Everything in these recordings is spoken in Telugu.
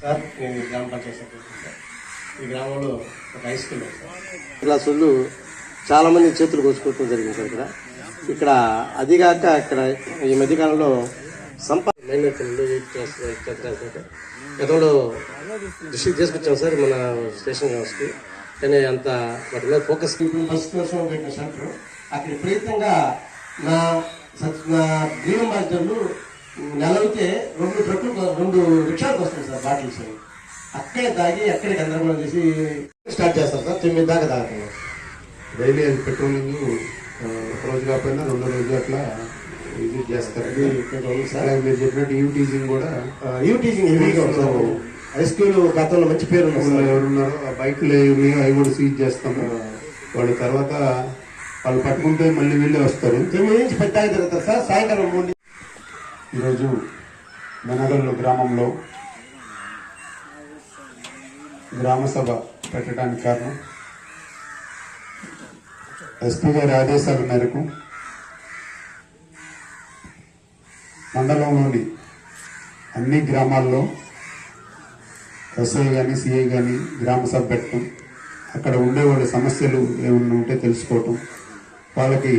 సార్ నేను గ్రామ పంచాయతీ ఈ గ్రామంలో ఒక హై స్కూల్ ఇలా సొల్లు చాలామంది చేతులు కోసుకోవటం జరిగింది సార్ ఇక్కడ. ఇక్కడ అదిగాక ఇక్కడ ఈ మధ్యకాలంలో సంపా నైన్ గతంలో డిస్ట్రిక్ట్ తీసుకొచ్చాం సార్ మన స్టేషన్ హౌస్కి కానీ అంత వాటి మీద ఫోకస్ బస్ కోసం పెట్టిన సెంటర్ అక్కడ ప్రయత్నంగా నా నా గ్రీన్ మాస్టర్లు నెలవుతే రెండు ట్రక్కులు రెండు రిక్షాలకు వస్తాయి సార్ బాటిల్స్. అక్కడే తాగి అక్కడే గందరగోళం చేసి స్టార్ట్ చేస్తారు సార్ తొమ్మిది దాకా తాగుతున్నారు డైలీ అది పెట్రోలింగ్ రోజు కాకపోయినా రెండో రోజు అట్లా ఇది చేస్తారు. మీరు చెప్పినట్టు యూ టీజింగ్ కూడా యూ టీచింగ్ హెవీగా సార్. హై స్కూల్ గతంలో మంచి పేరు ఎవరున్నారో ఆ బైక్లు ఉన్నాయో అవి కూడా సీజ్ చేస్తాము. వాళ్ళు తర్వాత వాళ్ళు పట్టుకుంటే మళ్ళీ వీళ్ళే వస్తారు. తొమ్మిది నుంచి పది దాకా జరుగుతుంది సార్. సాయంకాలం ఈరోజు మెనగల్లు గ్రామంలో గ్రామ సభ పెట్టడానికి కారణం ఎస్పీ గారి ఆదేశాల మేరకు మండలంలోని అన్ని గ్రామాల్లో ఎస్ఐ కానీ సిఐ కానీ గ్రామ సభ పెట్టడం అక్కడ ఉండే వాళ్ళ సమస్యలు ఏమన్నా ఉంటే తెలుసుకోవటం వాళ్ళకి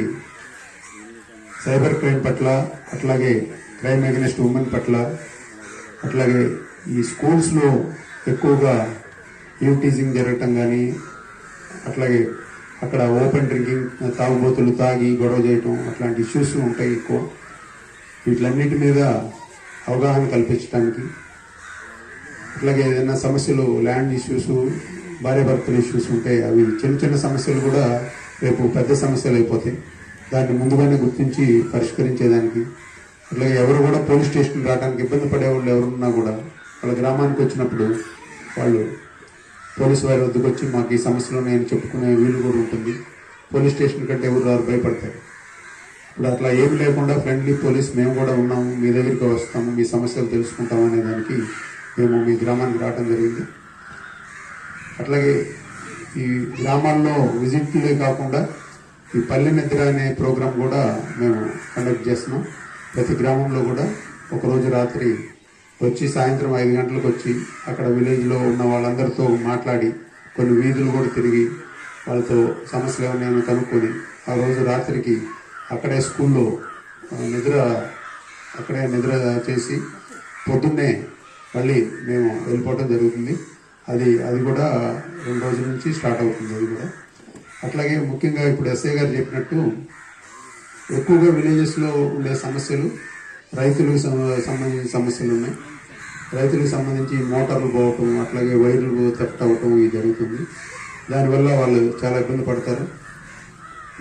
సైబర్ క్రైమ్ పట్ల అట్లాగే క్రైమ్ అగెనిస్ట్ ఉమెన్ పట్ల అట్లాగే ఈ స్కూల్స్లో ఎక్కువగా యూటీజింగ్ జరగటం కానీ అట్లాగే అక్కడ ఓపెన్ డ్రింకింగ్ తాగుబోతులు తాగి గొడవ చేయటం అట్లాంటి ఇష్యూస్ ఉంటాయి ఎక్కువ. వీటిలన్నిటి మీద అవగాహన కల్పించడానికి అట్లాగే ఏదైనా సమస్యలు ల్యాండ్ ఇష్యూస్ భార్యాభర్తల ఇష్యూస్ ఉంటే అవి చిన్న చిన్న సమస్యలు కూడా రేపు పెద్ద సమస్యలు అయిపోతాయి. దాన్ని ముందుగానే గుర్తించి పరిష్కరించేదానికి అట్లా ఎవరు కూడా పోలీస్ స్టేషన్ రావడానికి ఇబ్బంది పడే వాళ్ళు ఎవరున్నా కూడా వాళ్ళ గ్రామానికి వచ్చినప్పుడు వాళ్ళు పోలీసు వారి వద్దకు వచ్చి మాకు ఈ సమస్యలు నేను చెప్పుకునే వీలు కూడా ఉంటుంది. పోలీస్ స్టేషన్ కంటే ఎవరు రారు భయపడతారు. ఇప్పుడు అట్లా ఏమి లేకుండా ఫ్రెండ్లీ పోలీస్ మేము కూడా ఉన్నాము మీ దగ్గరికి వస్తాము మీ సమస్యలు తెలుసుకుంటాము అనే దానికి మేము మీ గ్రామానికి రావడం జరిగింది. అట్లాగే ఈ గ్రామాల్లో విజిట్లే కాకుండా ఈ పల్లె నిద్ర అనే ప్రోగ్రాం కూడా మేము కండక్ట్ చేస్తున్నాం. ప్రతి గ్రామంలో కూడా ఒకరోజు రాత్రి వచ్చి సాయంత్రం ఐదు గంటలకు వచ్చి అక్కడ విలేజ్లో ఉన్న వాళ్ళందరితో మాట్లాడి కొన్ని వీధులు కూడా తిరిగి వాళ్ళతో సమస్యలు ఏమైనా కనుక్కొని ఆ రోజు రాత్రికి అక్కడే స్కూల్లో నిద్ర అక్కడే నిద్ర చేసి పొద్దున్నే మళ్ళీ మేము వెళ్ళిపోవడం జరుగుతుంది. అది అది కూడా రెండు రోజుల నుంచి స్టార్ట్ అవుతుంది అది కూడా. అట్లాగే ముఖ్యంగా ఇప్పుడు ఎస్ఐ గారు చెప్పినట్టు ఎక్కువగా విలేజెస్లో ఉండే సమస్యలు రైతులకు సంబంధించిన సమస్యలు ఉన్నాయి. రైతులకు సంబంధించి మోటార్లు పోవటం అట్లాగే వైర్లు తెఫ్ట్ అవ్వటం ఇది జరుగుతుంది. దానివల్ల వాళ్ళు చాలా ఇబ్బంది పడతారు.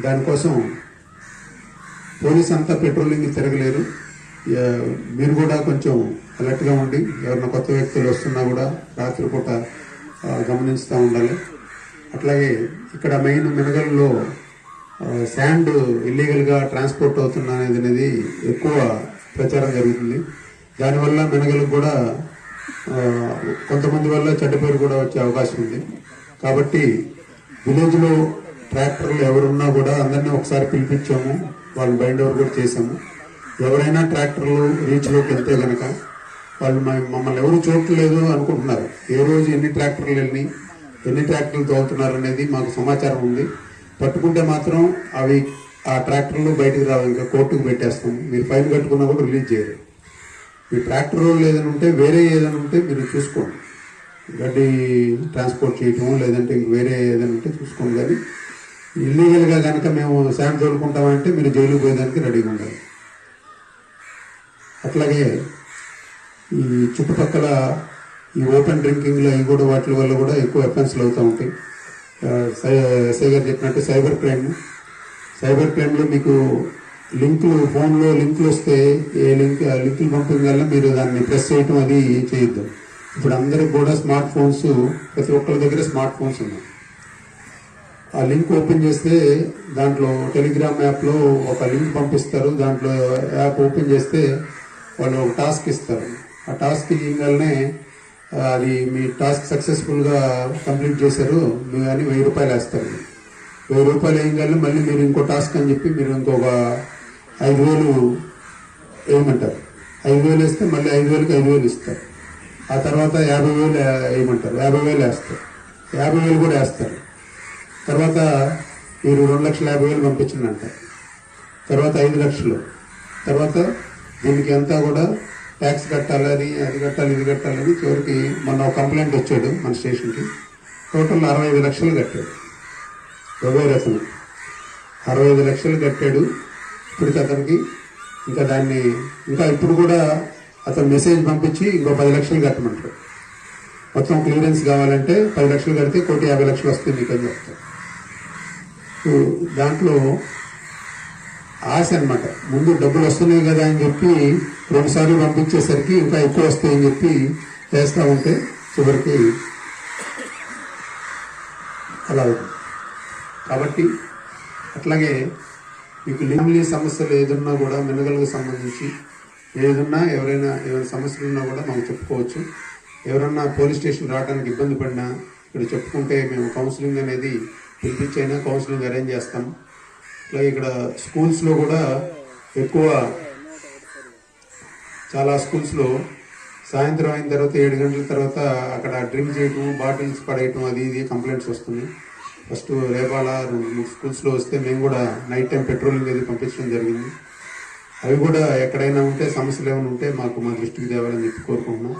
దానికోసం పోలీస్ అంతా పెట్రోలింగ్ తిరగలేరు. మీరు కూడా కొంచెం అలర్ట్గా ఉండి ఎవరైనా కొత్త వ్యక్తులు వస్తున్నా కూడా రాత్రిపూట గమనిస్తూ ఉండాలి. అట్లాగే ఇక్కడ మెయిన్ మినగల్లో శాండ్ ఇల్లీగల్గా ట్రాన్స్పోర్ట్ అవుతున్న అనేది అనేది ఎక్కువ ప్రచారం జరుగుతుంది. దానివల్ల మినగలకు కూడా కొంతమంది వల్ల చెడ్డ పేరు కూడా వచ్చే అవకాశం ఉంది. కాబట్టి విలేజ్లో ట్రాక్టర్లు ఎవరున్నా కూడా అందరినీ ఒకసారి పిలిపించాము. వాళ్ళని బైండ్ ఓవర్ కూడా చేశాము. ఎవరైనా ట్రాక్టర్లు రీచ్లోకి వెళ్తే కనుక వాళ్ళు మ- మమ్మల్ని ఎవరు చూడట్లేదు అనుకుంటున్నారు. ఏ రోజు ఎన్ని ట్రాక్టర్లు వెళ్ళి ఎన్ని ట్రాక్టర్లు తోలుతున్నారు అనేది మాకు సమాచారం ఉంది. పట్టుకుంటే మాత్రం అవి ఆ ట్రాక్టర్లు బయటకు రావు. ఇంకా కోర్టుకు పెట్టేస్తాం. మీరు ఫైన్ కట్టుకున్నా కూడా రిలీజ్ చేయరు. మీ ట్రాక్టర్ రోడ్లు ఏదైనా ఉంటే వేరే ఏదైనా ఉంటే మీరు చూసుకోండి. గడ్డి ట్రాన్స్పోర్ట్ చేయటం లేదంటే ఇంక వేరే ఏదైనా ఉంటే చూసుకోండి. కానీ ఇల్లీగల్గా కనుక మేము శాండ్ తోలుకుంటామంటే మీరు జైలుకు పోయేదానికి రెడీగా ఉండాలి. అట్లాగే ఈ చుట్టుపక్కల ఈ ఓపెన్ డ్రింకింగ్లో అవి కూడా వాటి వల్ల కూడా ఎక్కువ ఎఫెన్స్లు అవుతూ ఉంటాయి. ఎస్ఐ గారు చెప్పినట్టు సైబర్ క్రైమ్. సైబర్ క్రైమ్లో మీకు లింకులు ఫోన్లో లింకులు వస్తే ఏ లింక్ లింకులు పంపిన వల్ల మీరు దాన్ని ప్రెస్ చేయటం అది చేయొద్దు. ఇప్పుడు అందరికి కూడా స్మార్ట్ ఫోన్స్ ప్రతి ఒక్కరి దగ్గర స్మార్ట్ ఫోన్స్ ఉన్నాయి. ఆ లింక్ ఓపెన్ చేస్తే దాంట్లో టెలిగ్రామ్ యాప్లో ఒక లింక్ పంపిస్తారు. దాంట్లో యాప్ ఓపెన్ చేస్తే వాళ్ళు ఒక టాస్క్ ఇస్తారు. ఆ టాస్క్ ఇవ్వగానే అది మీ టాస్క్ సక్సెస్ఫుల్గా కంప్లీట్ చేశారు. మీరు అని వెయ్యి రూపాయలు వేస్తారు వెయ్యి రూపాయలు వేయగానే మళ్ళీ మీరు ఇంకో టాస్క్ అని చెప్పి మీరు ఇంకొక ఐదు వేలు వేయమంటారు. ఐదు వేలు వేస్తే మళ్ళీ ఐదు వేలకి ఐదు వేలు ఇస్తారు. ఆ తర్వాత యాభై వేలు వేయమంటారు. యాభై వేలు వేస్తారు. యాభై వేలు కూడా వేస్తారు. తర్వాత మీరు రెండు లక్షల యాభై వేలు పంపించిందంట తర్వాత ఐదు లక్షలు. తర్వాత దీనికి అంతా కూడా ట్యాక్స్ కట్టాలని అది కట్టాలి ఇది కట్టాలని చివరికి మొన్న ఒక కంప్లైంట్ వచ్చాడు మన స్టేషన్కి టోటల్ అరవై ఐదు లక్షలు కట్టాడు. దుబాయ్ రత్నం అరవై ఐదు లక్షలు కట్టాడు. ఇప్పటికి అతనికి ఇంకా దాన్ని ఇంకా ఇప్పుడు కూడా అతను మెసేజ్ పంపించి ఇంకో పది లక్షలు కట్టమంటాడు. మొత్తం క్లియరెన్స్ కావాలంటే పది లక్షలు కడితే కోటి యాభై లక్షలు వస్తుంది మీకు అని చెప్తారు దాంట్లో ఆశ అనమాట ముందు డబ్బులు వస్తున్నాయి కదా అని చెప్పి రెండుసార్లు పంపించేసరికి ఇంకా ఎక్కువ వస్తాయని చెప్పి చేస్తూ ఉంటే చివరికి అలా అవుతుంది. కాబట్టి అట్లాగే మీకు లింగ్లీ సమస్యలు ఏదున్నా కూడా మినగలకు సంబంధించి ఏదున్నా ఎవరైనా ఏమైనా సమస్యలు ఉన్నా కూడా మాకు చెప్పుకోవచ్చు. ఎవరన్నా పోలీస్ స్టేషన్ రావడానికి ఇబ్బంది పడినా ఇక్కడ చెప్పుకుంటే మేము కౌన్సిలింగ్ అనేది పిలిపించైనా కౌన్సిలింగ్ అరేంజ్ చేస్తాం. అలాగే ఇక్కడ స్కూల్స్లో కూడా ఎక్కువ చాలా స్కూల్స్లో సాయంత్రం అయిన తర్వాత ఏడు గంటల తర్వాత అక్కడ డ్రింక్ చేయటం బాటిల్స్ పడేయటం అది ఇది కంప్లైంట్స్ వస్తుంది. ఫస్ట్ రేపాల రెండు స్కూల్స్లో వస్తే మేము కూడా నైట్ టైం పెట్రోలింగ్ అది పంపించడం జరిగింది. అవి కూడా ఎక్కడైనా ఉంటే సమస్యలు ఏమైనా ఉంటే మాకు మా దృష్టికి తేవాలని చెప్పి కోరుకుంటున్నాం.